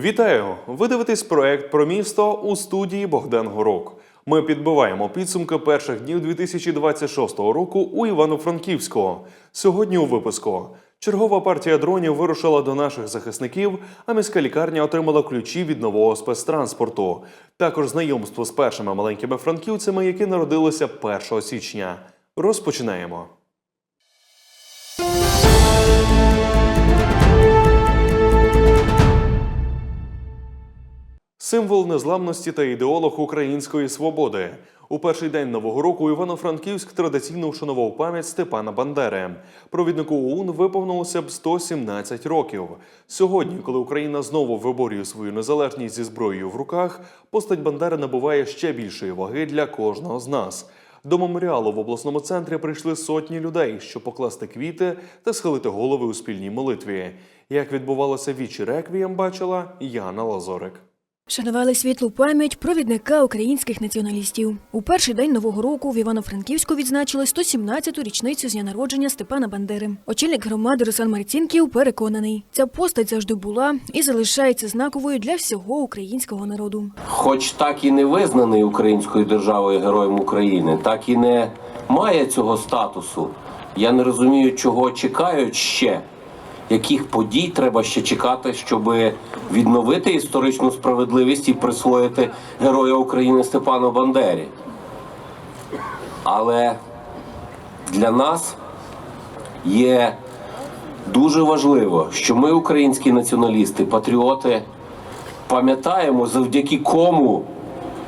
Вітаю! Ви дивитесь проект про місто у студії Богдан Горок. Ми підбиваємо підсумки перших днів 2026 року у Івано-Франківську. Сьогодні у випуску чергова партія дронів вирушила до наших захисників, а міська лікарня отримала ключі від нового спецтранспорту. Також знайомство з першими маленькими франківцями, які народилися 1 січня. Розпочинаємо. Символ незламності та ідеолог української свободи. У перший день нового року Івано-Франківськ традиційно вшанував пам'ять Степана Бандери. Провіднику ОУН виповнилося б 117 років. Сьогодні, коли Україна знову виборює свою незалежність зі зброєю в руках, постать Бандери набуває ще більшої ваги для кожного з нас. До меморіалу в обласному центрі прийшли сотні людей, щоб покласти квіти та схилити голови у спільній молитві. Як відбувалося вічі реквієм, бачила Яна Лазорик. Шанували світлу пам'ять провідника українських націоналістів. У перший день нового року в Івано-Франківську відзначили 117-ту річницю з дня народження Степана Бандери. Очільник громади Руслан Марцінків переконаний, ця постать завжди була і залишається знаковою для всього українського народу. хоч так і не визнаний українською державою Героєм України, так і не має цього статусу. Я не розумію, чого чекають ще, яких подій треба ще чекати, щоб відновити історичну справедливість і присвоїти Героя України Степану Бандері. Але для нас є дуже важливо, що ми, українські націоналісти, патріоти, пам'ятаємо, завдяки кому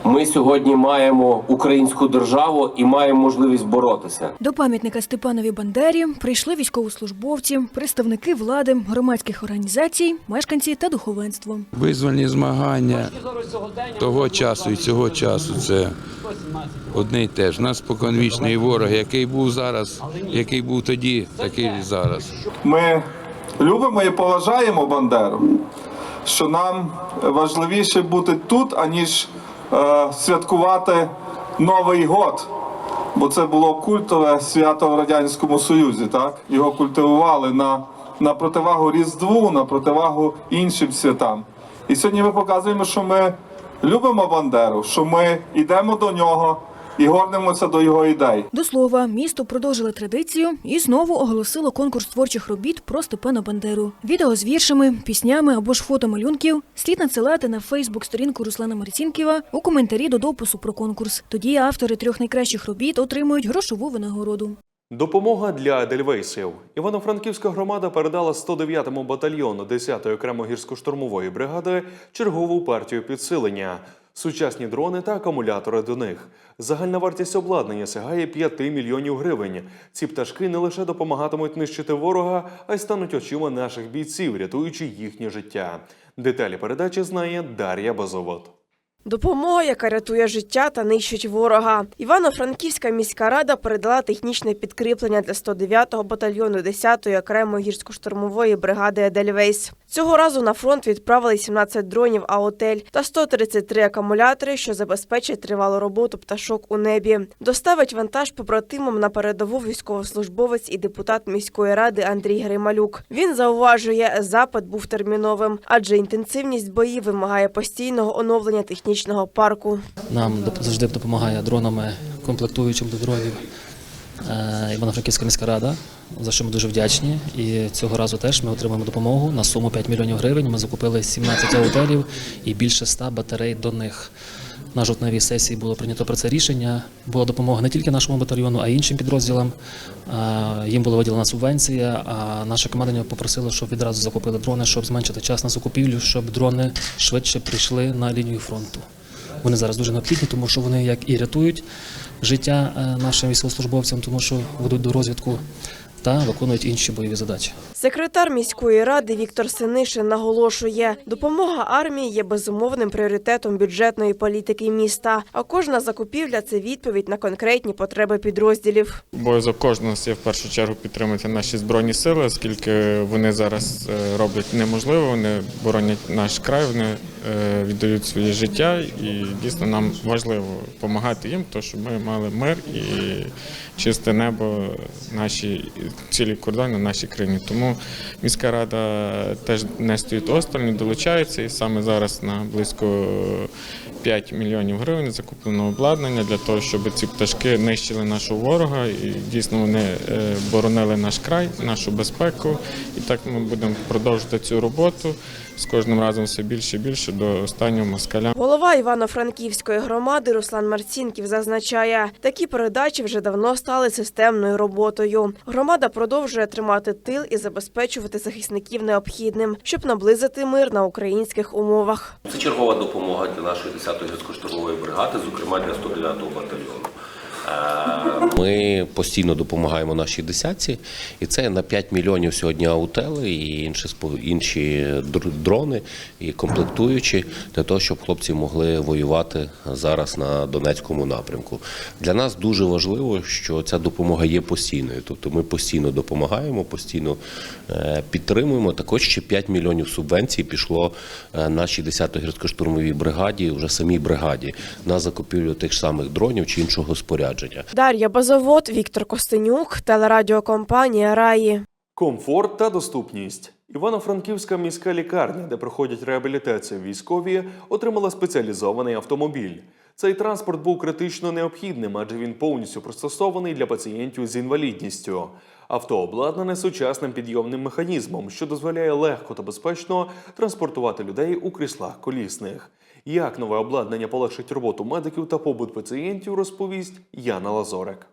ми сьогодні маємо українську державу і маємо можливість боротися. До пам'ятника Степанові Бандері прийшли військовослужбовці, представники влади, громадських організацій, мешканці та духовенство. Визвольні змагання того часу і цього часу це одне й те ж. У нас споконвічний ворог, який був зараз, який був тоді, такий і зараз. Ми любимо і поважаємо Бандеру, що нам важливіше бути тут, аніж святкувати Новий год. Бо це було культове свято в Радянському Союзі, так? Його культивували на, на противагу Різдву, на противагу іншим святам. І сьогодні ми показуємо, що ми любимо Бандеру, що ми йдемо до нього і горнемося до його ідей. До слова, місто продовжило традицію і знову оголосило конкурс творчих робіт про Степана Бандеру. Відео з віршами, піснями або ж фото малюнків слід надсилати на Фейсбук-сторінку Руслана Марцінківа у коментарі до допису про конкурс. Тоді автори трьох найкращих робіт отримують грошову винагороду. Допомога для Едельвейсів. Івано-Франківська громада передала 109-му батальйону 10-ї окремо гірсько-штурмової бригади чергову партію підсилення, сучасні дрони та акумулятори до них. Загальна вартість обладнання сягає 5 мільйонів гривень. Ці пташки не лише допомагатимуть нищити ворога, а й стануть очима наших бійців, рятуючи їхнє життя. Деталі передачі знає Дар'я Базовод. Допомога, яка рятує життя та нищить ворога. Івано-Франківська міська рада передала технічне підкріплення для 109-го батальйону 10-ї окремої гірсько-штурмової бригади Едельвейс. Цього разу на фронт відправили 17 дронів «Аотель» та 133 акумулятори, що забезпечать тривалу роботу пташок у небі. Доставить вантаж побратимам на передову військовослужбовець і депутат міської ради Андрій Грималюк. Він зауважує, запит був терміновим, адже інтенсивність боїв вимагає постійного оновлення технічного парку. Нам завжди допомагає дронами, комплектуючим до дронів Івано-Франківська міська рада, за що ми дуже вдячні. І цього разу теж ми отримуємо допомогу на суму 5 мільйонів гривень. Ми закупили 17 аутелів і більше 100 батарей до них. На жовтневій сесії було прийнято про це рішення. Була допомога не тільки нашому батальйону, а й іншим підрозділам. Е, Їм була виділена субвенція, а наше командування попросило, щоб відразу закупили дрони, щоб зменшити час на закупівлю, щоб дрони швидше прийшли на лінію фронту. Вони зараз дуже необхідні, тому що вони як і рятують життя е, нашим військовослужбовцям, тому що ведуть до розвідку та виконують інші бойові задачі. Секретар міської ради Віктор Синишин наголошує, допомога армії є безумовним пріоритетом бюджетної політики міста. А кожна закупівля це відповідь на конкретні потреби підрозділів. Обов'язок кожного є в першу чергу підтримати наші збройні сили, оскільки вони зараз е, роблять неможливо, вони боронять наш край, вони віддають своє життя, і дійсно нам важливо допомагати їм, то щоб ми мали мир і чисте небо наші цілі кордони нашій країні. Тому міська рада теж не стоїть осторонь, долучається, і саме зараз на близько 5 мільйонів гривень закуплено обладнання для того, щоб ці пташки нищили нашого ворога і дійсно вони е, боронили наш край, нашу безпеку. І так ми будемо продовжувати цю роботу з кожним разом все більше і більше до останнього москаля. Голова Івано-Франківської громади Руслан Марцінків зазначає, такі передачі вже давно стали системною роботою. Громада продовжує тримати тил і забезпечувати захисників необхідним, щоб наблизити мир на українських умовах. Це чергова допомога для нашої 10-ї гірсько-штурмової бригади, зокрема для 109-го батальйону. Е, Ми постійно допомагаємо нашій десятці, і це на 5 мільйонів сьогодні аутели і інші інші дрони і комплектуючі для того, щоб хлопці могли воювати зараз на Донецькому напрямку. Для нас дуже важливо, що ця допомога є постійною. Тобто ми постійно допомагаємо, постійно е, підтримуємо. Також ще 5 мільйонів субвенцій пішло е, нашій 10-ї гірсько-штурмовій бригаді, вже самій бригаді, на закупівлю тих самих дронів чи іншого спорядження. Дар'я Базовод, Віктор Костенюк, телерадіокомпанія Раї. Комфорт та доступність. Івано-Франківська міська лікарня, де проходять реабілітацію військові, отримала спеціалізований автомобіль. Цей транспорт був критично необхідним, адже він повністю пристосований для пацієнтів з інвалідністю. Авто обладнане сучасним підйомним механізмом, що дозволяє легко та безпечно транспортувати людей у кріслах колісних. Як нове обладнання полегшить роботу медиків та побут пацієнтів, розповість Яна Лазорик.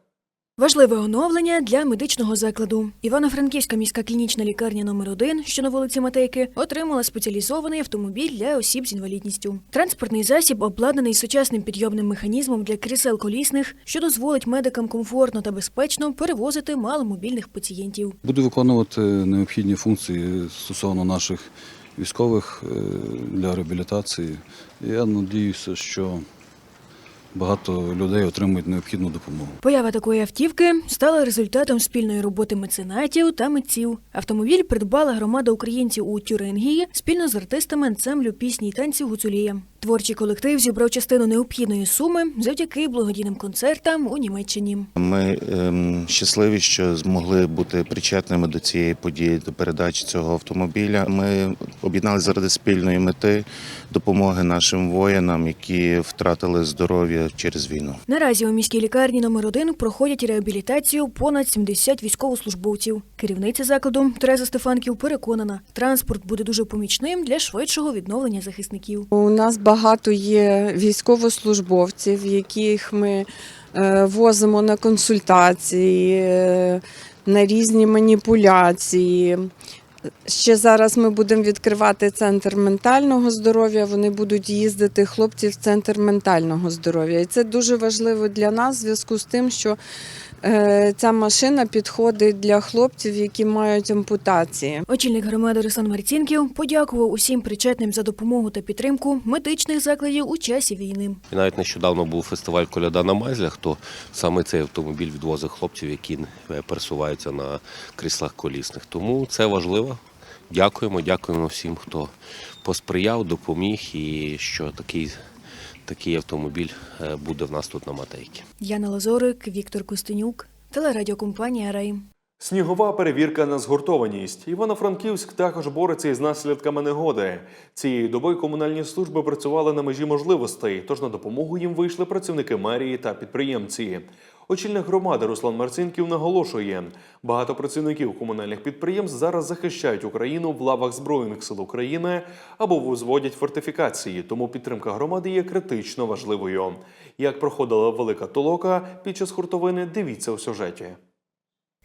Важливе оновлення для медичного закладу. Івано-Франківська міська клінічна лікарня номер 1 що на вулиці Матейки, отримала спеціалізований автомобіль для осіб з інвалідністю. Транспортний засіб обладнаний сучасним підйомним механізмом для крісел колісних, що дозволить медикам комфортно та безпечно перевозити маломобільних пацієнтів. Буде виконувати необхідні функції стосовно наших військових е, для реабілітації. Я надіюся, що багато людей отримують необхідну допомогу. Поява такої автівки стала результатом спільної роботи меценатів та митців. Автомобіль придбала громада українців у Тюрингії спільно з артистами ансамблю пісні й танців Гуцулія. Творчий колектив зібрав частину необхідної суми завдяки благодійним концертам у Німеччині. Ми ем, щасливі, що змогли бути причетними до цієї події, до передачі цього автомобіля. Ми об'єднали заради спільної мети допомоги нашим воїнам, які втратили здоров'я через війну. Наразі у міській лікарні номер 1 проходять реабілітацію понад 70 військовослужбовців. Керівниця закладу Тереза Стефанків переконана, транспорт буде дуже помічним для швидшого відновлення захисників. У нас багато є військовослужбовців, яких ми е, возимо на консультації, е, на різні маніпуляції. Ще зараз ми будемо відкривати центр ментального здоров'я. Вони будуть їздити хлопці в центр ментального здоров'я. І це дуже важливо для нас в зв'язку з тим, що ця машина підходить для хлопців, які мають ампутації. Очільник громади Руслан Марцінків подякував усім причетним за допомогу та підтримку медичних закладів у часі війни. І навіть нещодавно був фестиваль Коляда на Майзлях, то саме цей автомобіль відвозив хлопців, які е, пересуваються на кріслах колісних. Тому це важливо. Дякуємо, дякуємо всім, хто посприяв, допоміг і що такий, такий автомобіль е, буде в нас тут на Матейці. Яна Лазорик, Віктор Костенюк, телерадіокомпанія Рей. Снігова перевірка на згуртованість. Івано-Франківськ також бореться із наслідками негоди. Цієї доби комунальні служби працювали на межі можливостей, тож на допомогу їм вийшли працівники мерії та підприємці. Очільник громади Руслан Марцинків наголошує, багато працівників комунальних підприємств зараз захищають Україну в лавах Збройних сил України або возводять фортифікації, тому підтримка громади є критично важливою. Як проходила велика толока під час хуртовини, дивіться у сюжеті.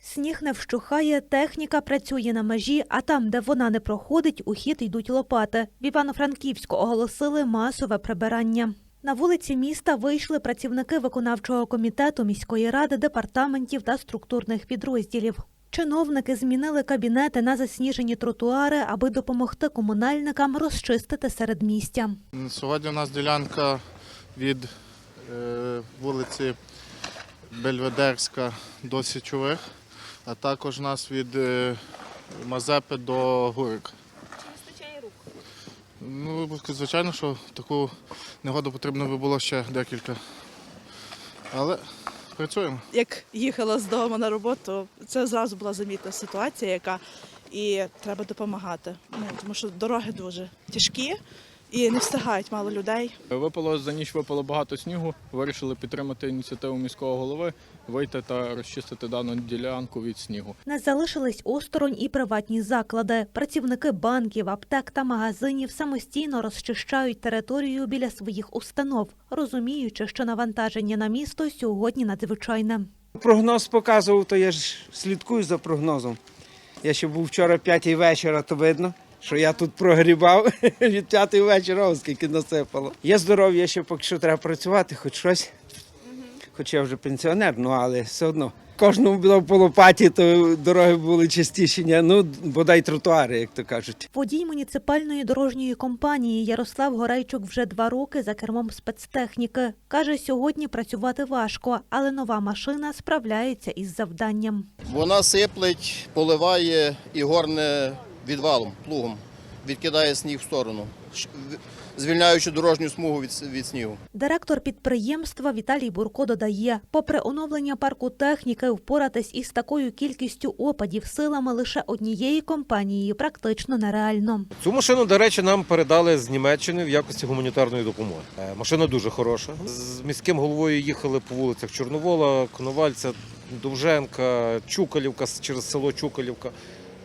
Сніг не вщухає, техніка працює на межі, а там, де вона не проходить, у хід йдуть лопати. В Івано-Франківську оголосили масове прибирання. На вулиці міста вийшли працівники виконавчого комітету міської ради, департаментів та структурних підрозділів. Чиновники змінили кабінети на засніжені тротуари, аби допомогти комунальникам розчистити середмістя. Сьогодні у нас ділянка від е, вулиці Бельведерська до Січових, а також у нас від е, Мазепи до Гурик. Ну, звичайно, що таку негоду потрібно би було ще декілька. Але працюємо. як їхала з дому на роботу, це зразу була замітна ситуація, яка і треба допомагати. Ну тому що дороги дуже тяжкі і не встигають мало людей. Випало за ніч випало багато снігу. Вирішили підтримати ініціативу міського голови, вийти та розчистити дану ділянку від снігу. Не залишились осторонь і приватні заклади. Працівники банків, аптек та магазинів самостійно розчищають територію біля своїх установ, розуміючи, що навантаження на місто сьогодні надзвичайне. Прогноз показував, то я ж слідкую за прогнозом. Я ще був вчора п'ятій вечора, то видно, що я тут прогрібав від п'ятої вечора, оскільки насипало. Є здоров'я, ще поки що треба працювати, хоч щось. Хоч я вже пенсіонер, ну але все одно. Кожному було по лопаті, то дороги були частіші, ну бодай тротуари, як то кажуть. Водій муніципальної дорожньої компанії Ярослав Горейчук вже два роки за кермом спецтехніки. Каже, сьогодні працювати важко, але нова машина справляється із завданням. Вона сиплить, поливає і горне відвалом, плугом, відкидає сніг в сторону, звільняючи дорожню смугу від, від снігу. Директор підприємства Віталій Бурко додає, попри оновлення парку техніки, впоратись із такою кількістю опадів силами лише однієї компанії практично нереально. Цю машину, до речі, нам передали з Німеччини в якості гуманітарної допомоги. Е, Машина дуже хороша. З міським головою їхали по вулицях Чорновола, Коновальця, Довженка, Чукалівка через село Чукалівка.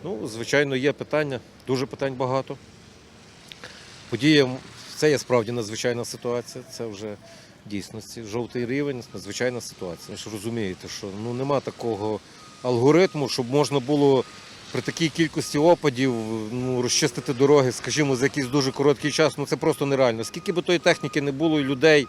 Ну, звичайно, є питання, дуже питань багато. Подія це є справді надзвичайна ситуація. Це вже дійсності. Жовтий рівень, надзвичайна ситуація. Ви ж розумієте, що ну нема такого алгоритму, щоб можна було при такій кількості опадів ну, розчистити дороги, скажімо, за якийсь дуже короткий час. Ну це просто нереально. Скільки би тої техніки не було і людей,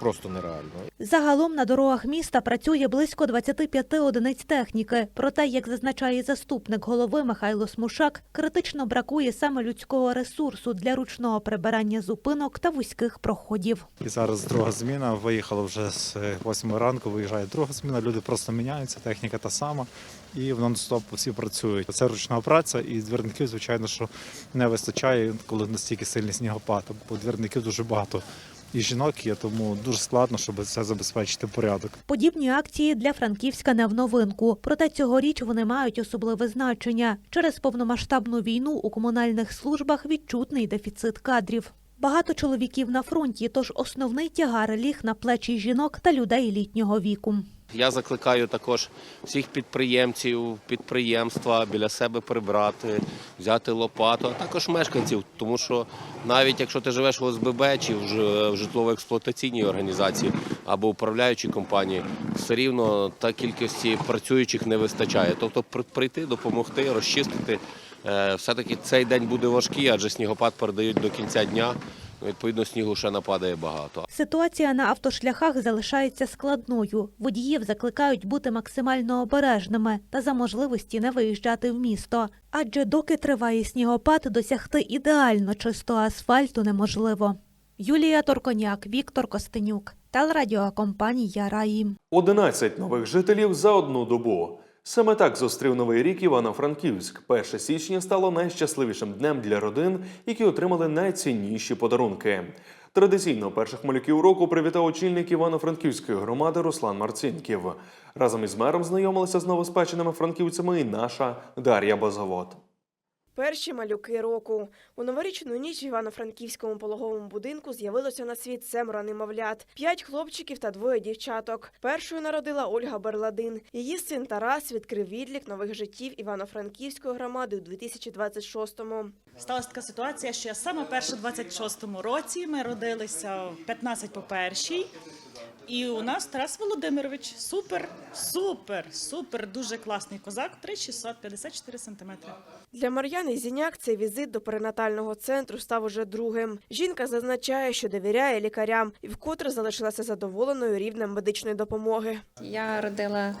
просто нереально. Загалом на дорогах міста працює близько 25 одиниць техніки. Проте, як зазначає заступник голови Михайло Смушак, критично бракує саме людського ресурсу для ручного прибирання зупинок та вузьких проходів. І зараз друга зміна. Виїхала вже з 8 ранку, виїжджає друга зміна. Люди просто міняються, техніка та сама, і в нон-стоп всі працюють. Це ручна праця, і двірників, звичайно, що не вистачає, коли настільки сильний снігопад. Бо двірників дуже багато і жінок є, тому дуже складно, щоб це забезпечити порядок. Подібні акції для Франківська не в новинку. Проте цьогоріч вони мають особливе значення. Через повномасштабну війну у комунальних службах відчутний дефіцит кадрів. Багато чоловіків на фронті, тож основний тягар ліг на плечі жінок та людей літнього віку. Я закликаю також всіх підприємців, підприємства біля себе прибрати, взяти лопату, а також мешканців, тому що навіть якщо ти живеш в ОСББ чи в житлово-експлуатаційній організації або управляючій компанії, все рівно та кількості працюючих не вистачає. Тобто прийти, допомогти, розчистити. Е, Все-таки цей день буде важкий, адже снігопад передають до кінця дня. Відповідно, снігу ще нападає багато. Ситуація на автошляхах залишається складною. Водіїв закликають бути максимально обережними та за можливості не виїжджати в місто. Адже доки триває снігопад, досягти ідеально чистого асфальту неможливо. Юлія Торконяк, Віктор Костенюк, телерадіокомпанія Раї. 11 нових жителів за одну добу. Саме так зустрів новий рік Івано-Франківськ. 1 січня стало найщасливішим днем для родин, які отримали найцінніші подарунки. Традиційно перших малюків року привітав очільник Івано-Франківської громади Руслан Марцінків. Разом із мером знайомилися з новоспеченими франківцями і наша Дар'я Базавод. Перші малюки року. У новорічну ніч в Івано-Франківському пологовому будинку з'явилося на світ семеро немовлят, п'ять хлопчиків та двоє дівчаток. Першою народила Ольга Берладин. Її син Тарас відкрив відлік нових життів Івано-Франківської громади у 2026-му. Сталася така ситуація, що я саме перша в 26-му році ми родилися в 15 по першій. І у нас Тарас Володимирович супер, супер, супер, дуже класний козак, 3654 сантиметри. Для Мар'яни Зіняк цей візит до перинатального центру став уже другим. Жінка зазначає, що довіряє лікарям і вкотре залишилася задоволеною рівнем медичної допомоги. Я родила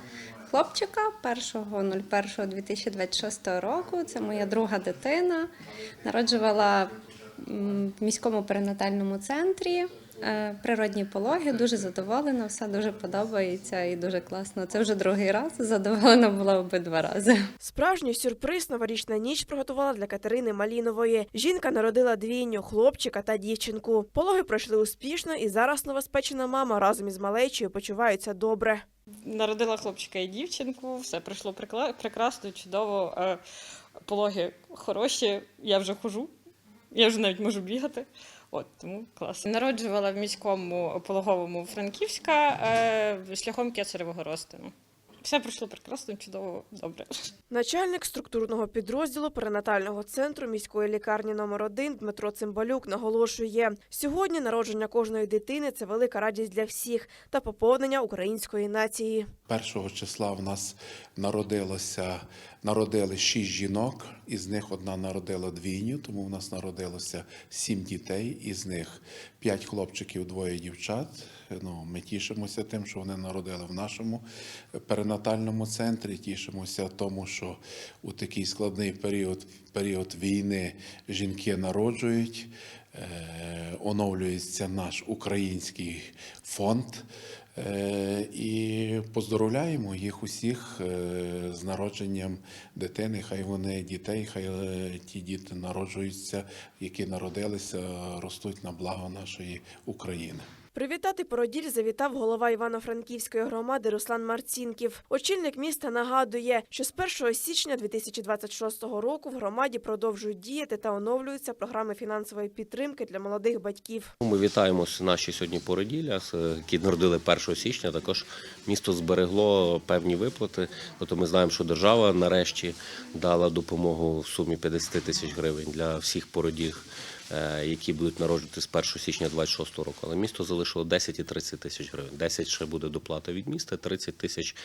хлопчика 1.01.2026 року. Це моя друга дитина. Народжувала в міському перинатальному центрі. Е, Природні пологи, дуже задоволена, все дуже подобається і дуже класно. Це вже другий раз. Задоволена була обидва рази. Справжній сюрприз новорічна ніч приготувала для Катерини Малінової. Жінка народила двійню хлопчика та дівчинку. Пологи пройшли успішно, і зараз новоспечена мама разом із малечою почуваються добре. Народила хлопчика і дівчинку, все пройшло прикла- прекрасно, чудово. Е, Пологи хороші, я вже хожу, я вже навіть можу бігати. От тому клас. Народжувала в міському пологовому Франківська е, шляхом кесаревого розтину. Все пройшло прекрасно, чудово, добре. Начальник структурного підрозділу перинатального центру міської лікарні номер 1 Дмитро Цимбалюк наголошує: сьогодні народження кожної дитини це велика радість для всіх та поповнення української нації. Першого числа в нас народилося, народили шість жінок, із них одна народила двійню, тому в нас народилося сім дітей, із них п'ять хлопчиків, двоє дівчат. Ну, ми тішимося тим, що вони народили в нашому перинатальному центрі. Тішимося тому, що у такий складний період, період війни жінки народжують. Е, оновлюється наш український фонд. Е, І поздоровляємо їх усіх е, з народженням дитини. Хай вони дітей, хай е, ті діти народжуються, які народилися, ростуть на благо нашої України. Привітати породіль завітав голова Івано-Франківської громади Руслан Марцінків. Очільник міста нагадує, що з 1 січня 2026 року в громаді продовжують діяти та оновлюються програми фінансової підтримки для молодих батьків. Ми вітаємо наші сьогодні породілля, які народили 1 січня. Також місто зберегло певні виплати. Тобто ми знаємо, що держава нарешті дала допомогу в сумі 50 тисяч гривень для всіх породіль, які будуть народжувати з 1 січня 26 року. Але місто залишило 10 і 30 тисяч гривень. 10 ще буде доплата від міста, 30 тисяч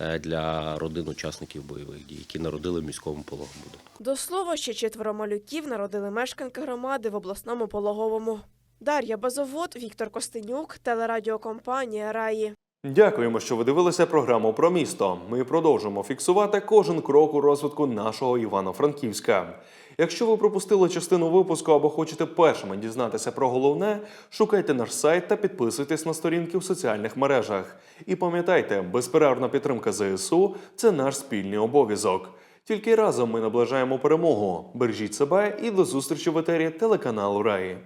е, для родин учасників бойових дій, які народили в міському пологовому будинку. До слова, ще четверо малюків народили мешканки громади в обласному пологовому. Дар'я Базовод, Віктор Костенюк, телерадіокомпанія Раї. Дякуємо, що ви дивилися програму про місто. Ми продовжимо фіксувати кожен крок у розвитку нашого Івано-Франківська. Якщо ви пропустили частину випуску або хочете першими дізнатися про головне, шукайте наш сайт та підписуйтесь на сторінки в соціальних мережах. І пам'ятайте, безперервна підтримка ЗСУ це наш спільний обов'язок. Тільки разом ми наближаємо перемогу. Бережіть себе і до зустрічі в етері телеканалу Раї.